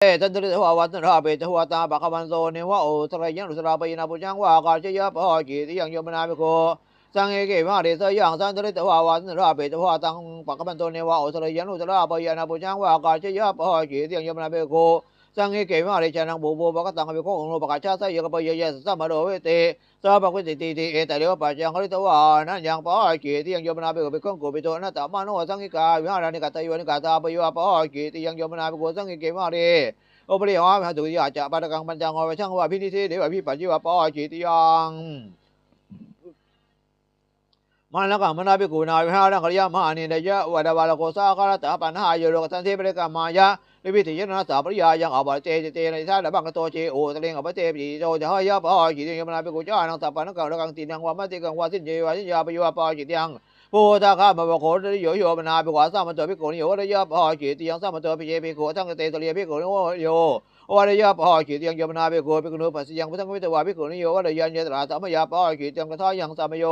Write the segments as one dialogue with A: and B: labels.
A: เอตันตริทวาวัตนาเปตหัวตาปะควันโซเนวะโอสระยังรุสราปยนาปุจังวากาชยะปะกิติยังโยมนาภิโกสังเอเกมาเดสยังสันตริทวาวัตนาเปตหัวตังปะควันโซเนวะโอสระยังรุสราปยนาปุจังวากาชยะปะกิติยังโยมนาภิโก สังเอเกมาเรชนังบูบูปะกตังเปโกองโลปะกาชาไสยกปะยยะสัมมาโรเวเตสะปะกุติติติเอตะเลวปะจังริทวานันยังปะกิติยังยมนาเปโกเปกงโกเปโตนะตะมาโนสังเกกาวิหารานิกาตยวนิกาตาปะยวปะกิติยังยมนาเปโกสังเอเกมาเรโอปริหอมหาตุยาจะปาตะกังปัญจังอวะช่างว่าพินิธิเดวพิปัจจิวะปอจิตยังมันละกังมนาภิกุนาวิหารังกริยามหานินยะวัดวาลโกสาคารตาปัญหาโยโลกสันเทปริกามายะ ลิวิติยนะสาปริยายังอบาเจเจในท่าละบังกโตเจโอตะเลงอบาเจปิโตจะหายะปอจิตยมนาภิกุจ้านังสัปปะนังกังระกังตินังวามติกังวาสินเจวาสินยาปยวาปอจิตยังปูตาข้ามาบโคโยโยมนาภิกวาสร้างมันตัวภิกุนิโยระยะปอจิตยังสร้างมันตัวภิเจภิกุทั้งเตตเลียภิกุนิโยโอวะระยะปอจิตยังยมนาเบโกเบกนุปัสยังพุทธังวิตวาภิกขุนิโยวะระยันยตราสัมยาปอจิตยังกระทายังสัมมโย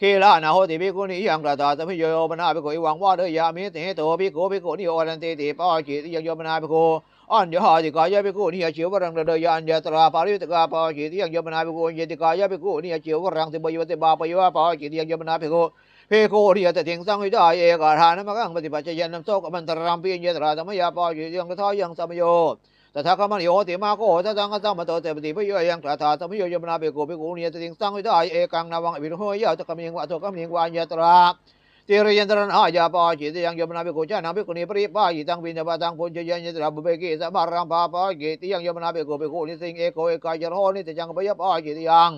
A: คีลานาโหติภิกขุนิยังกระตาสมมโยมนาเบโกอิวังวะเดยามิเตโตภิกขุภิกขุนิโยวันติติปอจิตยังโยมนาเบโกอัญญหาติกายะภิกขุนิยเชียวรังระยันยตราปาริตกาปอจิตยังโยมนาเบโกยติกายะภิกขุนิยเชียวรังติบยวติบาปยวปอจิตยังโยมนาเบโกเพโกเรียตถิงสังวิจายเอกาทานมะกังปฏิปัจจยันนำโซกมันตรัมปีเยตราธรรมยาปอจิตยังกระทายังสัมโย ตถาคมันโยติมาโกตตังกัสัมมโตเตปฏิพโยยังตถาสัมโยยมนาเบโกเบโกเรียติงสังวิจายเอกังนาวังอภิโหยะตกมิงวะตกมิงวายะตราติริยันตรันอาญาปอจิตยังยมนาเบโกจานังเบโกนิปริปายิตังบินบาปตังปุญญยันยตราบุเบกิสัมมารัมปาปอจิตยังยมนาเบโกเบโกนิสิงเอโกเอกายโรนิตจังปยปอจิตยัง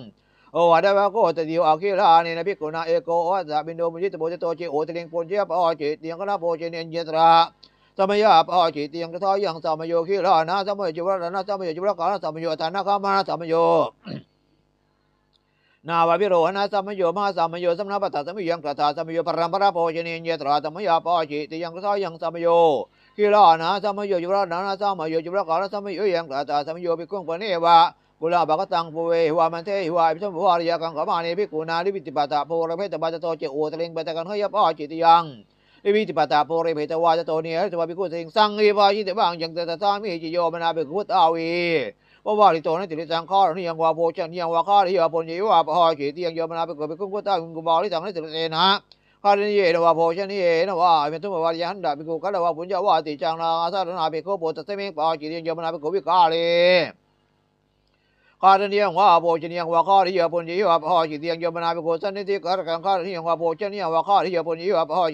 A: โอวาดาวะโกตติโอาคิลาเนนะภิกขุนาเอโกโอสสะบินโดมุจิตโปจิโตจิโอตลิงปุญญะปอจิตยังกนะโปจิเนญญตรา สมยาปอจิติยังกะทายังสามโยคิลานะสมยจิวระนะสมยจิวระกานะสมโยทานะคามานะสมโยนาวาพิโรหนะสัมมโยมหาสัมมโยสัมนาปัตตะสัมมยังกระถาสัมมโยปรัมปราโพชเนญตราสัมมยาปอจิติยังกะทายังสัมมโยคิลานะสัมมโยจิวระนะสัมมโยจิวระกานะสัมมโยยังกระถาสัมมโยภิกขุปเนวะกุลาบกตังปุเวหัวมันเทหัวอิสมวาริยกังขมานิภิกขุนาลิวิติปตาโพระเพตบาตโตเจโอตะเลงปตะกันเฮยปอจิตยังลิ วิติปตาโพระเพตวาตโตเนียตวาภิกขุสิงสังเอวายิตบังยังตตสามิจิโยมนาภิกขุตอาวีว่าว่าริโตนั่นติริสังขารนิยังวาโพจันยังวาคาริยาปุญญิวาปหจิตยังโยมนาภิกขุภิกขุตากุบาลิสังนิติเสนะคาริเยนวาโพชันิเยนวาเมตุมวารยันดาภิกขุกัลวาปุญญาวาติจังนาอาสาลนาภิกขุปุตตะเมิปจิตยังโยมนาภิกขุวิกาลีข้าเนียงว่าโพชเนียงว่าข้าที่ยาปุญญิว่าพ่อจิตเตียงยมนาภิโกสันนิติกรกังข้าเนียงว่าโพชเนียงว่าข้าที่ยาปุญญิว่าพ่อ